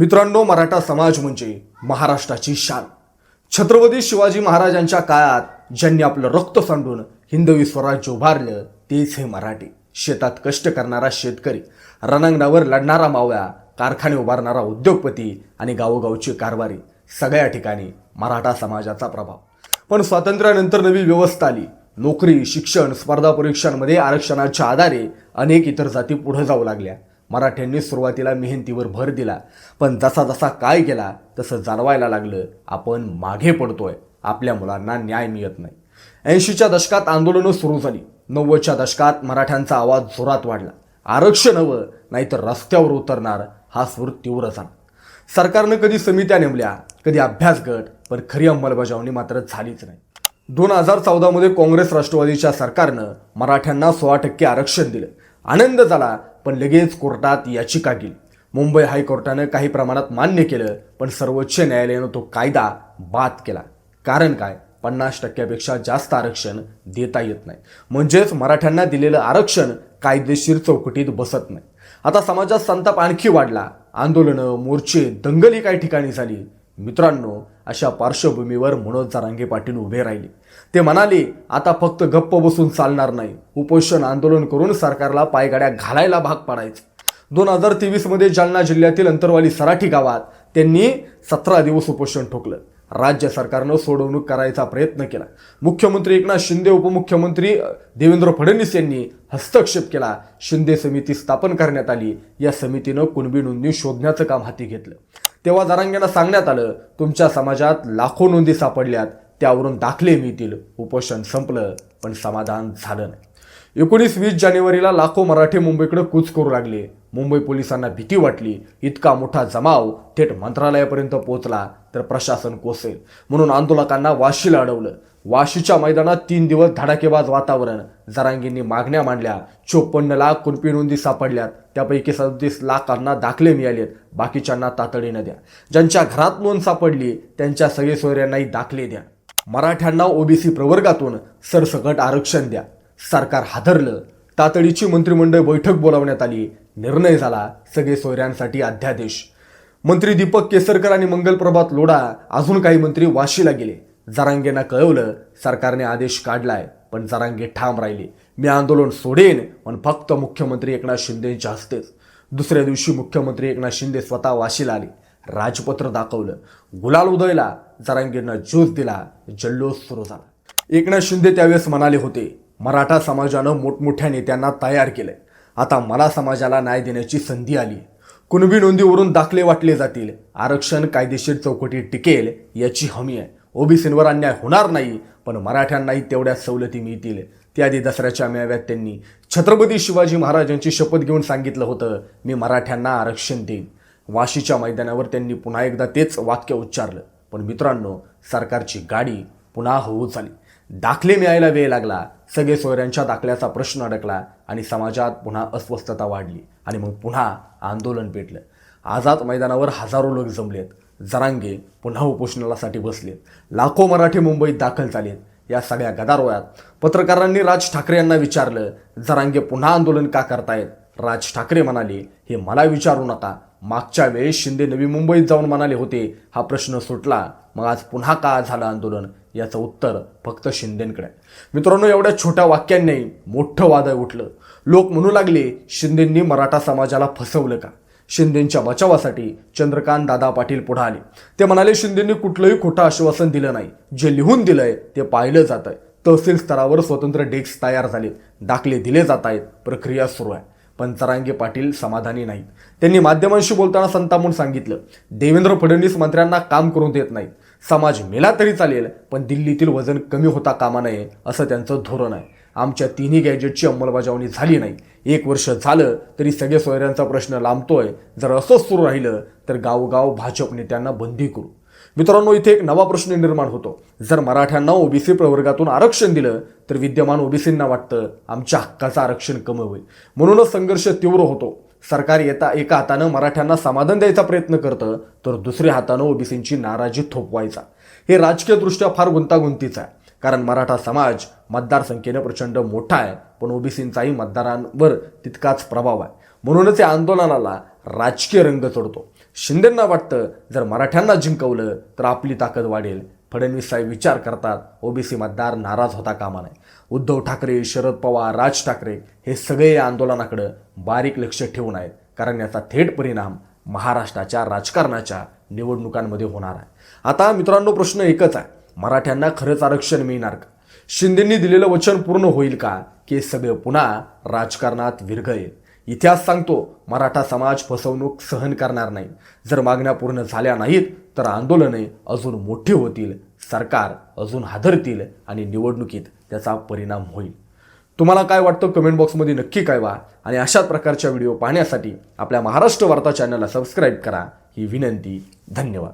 मित्रांनो मराठा समाज म्हणजे महाराष्ट्राची शान. छत्रपती शिवाजी महाराजांच्या काळात ज्यांनी आपलं रक्त सांडून हिंदवी स्वराज्य उभारलं तेच हे मराठी. शेतात कष्ट करणारा शेतकरी रणांगणावर लढणारा मावळा कारखाने उभारणारा उद्योगपती आणि गावोगावची कारभारी सगळ्या ठिकाणी मराठा समाजाचा प्रभाव. पण स्वातंत्र्यानंतर नवी व्यवस्था आली. नोकरी शिक्षण स्पर्धा परीक्षांमध्ये आरक्षणाच्या आधारे अनेक इतर जाती पुढे जाऊ लागल्या. मराठ्यांनी सुरुवातीला मेहनतीवर भर दिला पण जसा जसा काय केला तसं जाणवायला लागलं आपण मागे पडतोय. आपल्या मुलांना न्याय मिळत नाही. ऐंशीच्या दशकात आंदोलनं सुरू झाली. नव्वदच्या दशकात मराठ्यांचा आवाज जोरात वाढला. आरक्षण हवं नाहीतर रस्त्यावर उतरणार हा सूर तीव्र झाला. सरकारनं कधी समित्या नेमल्या कधी अभ्यास गट पण खरी अंमलबजावणी मात्र झालीच नाही. दोन हजार चौदामध्ये काँग्रेस राष्ट्रवादीच्या सरकारनं मराठ्यांना सोळा टक्के आरक्षण दिलं. आनंद झाला पण लगेच कोर्टात याचिका केली मुंबई हायकोर्टानं काही प्रमाणात मान्य केलं पण सर्वोच्च न्यायालयानं तो कायदा बाद केला. कारण काय? पन्नास टक्क्यापेक्षा जास्त आरक्षण देता येत नाही. म्हणजेच मराठ्यांना दिलेलं आरक्षण कायदेशीर चौकटीत बसत नाही. आता समाजात संताप आणखी वाढला. आंदोलनं मोर्चे दंगली काही ठिकाणी झाली. मित्रांनो अशा पार्श्वभूमीवर मनोज जारांगे पाटील उभे राहिले. ते म्हणाले आता फक्त गप्प बसून चालणार नाही. उपोषण आंदोलन करून सरकारला पायगाड्या घालायला भाग पाडायचं. दोन हजार तेवीसमध्ये जालना जिल्ह्यातील अंतरवाली सराठी गावात त्यांनी सतरा दिवस उपोषण ठोकलं. राज्य सरकारनं सोडवणूक करायचा प्रयत्न केला. मुख्यमंत्री एकनाथ शिंदे उपमुख्यमंत्री देवेंद्र फडणवीस यांनी हस्तक्षेप केला. शिंदे समिती स्थापन करण्यात आली. या समितीनं कुणबी नोंदणी शोधण्याचं काम हाती घेतलं. तेव्हा जरांग्यांना सांगण्यात आलं तुमच्या समाजात लाखो नोंदी सापडल्यात त्यावरून दाखले मिळतील. उपोषण संपलं पण समाधान झालं नाही. एकोणीस वीस जानेवारीला लाखो मराठी मुंबईकडे कूच करू लागले. मुंबई पोलिसांना भीती वाटली. इतका मोठा जमाव थेट मंत्रालयापर्यंत पोहोचला तर प्रशासन कोसेल म्हणून आंदोलकांना वाशीला अडवलं. वाशीच्या मैदानात तीन दिवस धडाकेबाज वातावरण. जरांगींनी मागण्या मांडल्या. चोपन्न लाख कुणपी नोंदी सापडल्यात. त्यापैकी सदतीस लाखांना दाखले मिळालेत. बाकीच्यांना तातडीनं द्या. ज्यांच्या घरात नोंद सापडली त्यांच्या सगळे सोयऱ्यांनाही दाखले द्या. मराठ्यांना ओबीसी प्रवर्गातून सरसकट आरक्षण द्या. सरकार हादरलं. तातडीची मंत्रिमंडळ बैठक बोलावण्यात आली. निर्णय झाला. सगळे सोयऱ्यांसाठी अध्यादेश. मंत्री दीपक केसरकर आणि मंगलप्रभात लोढा अजून काही मंत्री वाशीला गेले. जरांगेंना कळवलं सरकारने आदेश काढलाय पण जरांगे ठाम राहिले. मी आंदोलन सोडेन पण फक्त मुख्यमंत्री एकनाथ शिंदेच्या हस्तेच. दुसऱ्या दिवशी मुख्यमंत्री एकनाथ शिंदे स्वतः वाशीला आले. राजपत्र दाखवलं. गुलाल उदयला जरांगेंना ज्यूस दिला. जल्लोष सुरू झाला. एकनाथ शिंदे त्यावेळेस म्हणाले होते मराठा समाजानं मोठमोठ्या नेत्यांना तयार केलंय. आता मला समाजाला न्याय देण्याची संधी आली. कुणबी नोंदीवरून दाखले वाटले जातील. आरक्षण कायदेशीर चौकटीत टिकेल याची हमी आहे. ओबीसींवर अन्याय होणार नाही पण मराठ्यांनाही तेवढ्या सवलती मिळतील. त्याआधी दसऱ्याच्या मेळाव्यात त्यांनी छत्रपती शिवाजी महाराजांची शपथ घेऊन सांगितलं होतं मी मराठ्यांना आरक्षण देईन. वाशीच्या मैदानावर त्यांनी पुन्हा एकदा तेच वाक्य उच्चारलं. पण मित्रांनो सरकारची गाडी पुन्हा होऊ झाली दाखले मिळायला वेळ लागला. सगळे सोयऱ्यांच्या दाखल्याचा प्रश्न अडकला आणि समाजात पुन्हा अस्वस्थता वाढली आणि मग पुन्हा आंदोलन पेटलं. आझाद मैदानावर हजारो लोक जमलेत. जरांगे पुन्हा उपोषणासाठी बसलेत. लाखो मराठी मुंबईत दाखल झालेत. या सगळ्या गदारोळात पत्रकारांनी राज ठाकरे यांना विचारलं जरांगे पुन्हा आंदोलन का करतायत? राज ठाकरे म्हणाले हे मला विचारू नका. मागच्या वेळेस शिंदे नवी मुंबईत जाऊन म्हणाले होते हा प्रश्न सुटला मग आज पुन्हा का झालं आंदोलन? याचं उत्तर फक्त शिंदेंकडे. आहे. मित्रांनो एवढ्या छोट्या वाक्यांनी मोठं वादळ उठलं. लोक म्हणू लागले शिंदेंनी मराठा समाजाला फसवलं का? शिंदेंच्या बचावासाठी चंद्रकांत दादा पाटील पुढे आले. ते म्हणाले शिंदेंनी कुठलंही खोटं आश्वासन दिलं नाही. जे लिहून दिलंय ते पाहिलं जात आहे तहसील स्तरावर स्वतंत्र डेस्क तयार झाले. दाखले दिले जात आहेत प्रक्रिया सुरू आहे. पण पाटील समाधानी नाहीत. त्यांनी माध्यमांशी बोलताना संतापून सांगितलं देवेंद्र फडणवीस मंत्र्यांना काम करून देत नाहीत. समाज मेला तरी चालेल पण दिल्लीतील वजन कमी होता कामा नये असं त्यांचं धोरण आहे. आमच्या तिन्ही गॅजेटची अंमलबजावणी झाली नाही. एक वर्ष झालं तरी सगळे सोयऱ्यांचा प्रश्न लांबतोय. जर असंच सुरू राहिलं तर गावोगाव भाजप नेत्यांना बंदी करू. मित्रांनो इथे एक नवा प्रश्न निर्माण होतो. जर मराठ्यांना ओबीसी प्रवर्गातून आरक्षण दिलं तर विद्यमान ओबीसींना वाटतं आमच्या हक्काचं आरक्षण कमी होईल. म्हणूनच संघर्ष तीव्र होतो. सरकार येता एका हातानं मराठ्यांना समाधान द्यायचा प्रयत्न करतं तर दुसऱ्या हातानं ओबीसींची नाराजी थोपवायचा. हे राजकीयदृष्ट्या फार गुंतागुंतीचं आहे. कारण मराठा समाज मतदारसंख्येनं प्रचंड मोठा आहे पण ओबीसींचाही मतदारांवर तितकाच प्रभाव आहे. म्हणूनच या आंदोलनाला राजकीय रंग चढतो शिंदेंना वाटतं जर मराठ्यांना जिंकवलं तर आपली ताकद वाढेल. फडणवीस साहेब विचार करतात ओबीसी मतदार नाराज होता कामा नये. उद्धव ठाकरे शरद पवार राज ठाकरे हे सगळे या आंदोलनाकडं बारीक लक्ष ठेवून आहेत. कारण याचा थेट परिणाम महाराष्ट्राच्या राजकारणाच्या निवडणुकांमध्ये होणार आहे. आता मित्रांनो प्रश्न एकच आहे. मराठ्यांना खरंच आरक्षण मिळणार का? शिंदेंनी दिलेलं वचन पूर्ण होईल का? की सगळं पुन्हा राजकारणात विरघळेल. इतिहास सांगतो मराठा समाज फसवणूक सहन करणार नाही. जर मागण्या पूर्ण झाल्या नाहीत तर आंदोलने अजून मोठी होतील सरकार अजून हादरतील आणि निवडणुकीत त्याचा परिणाम होईल. तुम्हाला काय वाटतं कमेंट बॉक्समध्ये नक्की कळवा आणि अशाच प्रकारच्या व्हिडिओ पाहण्यासाठी आपल्या महाराष्ट्र वार्ता चॅनलला सबस्क्राईब करा. ही विनंती धन्यवाद.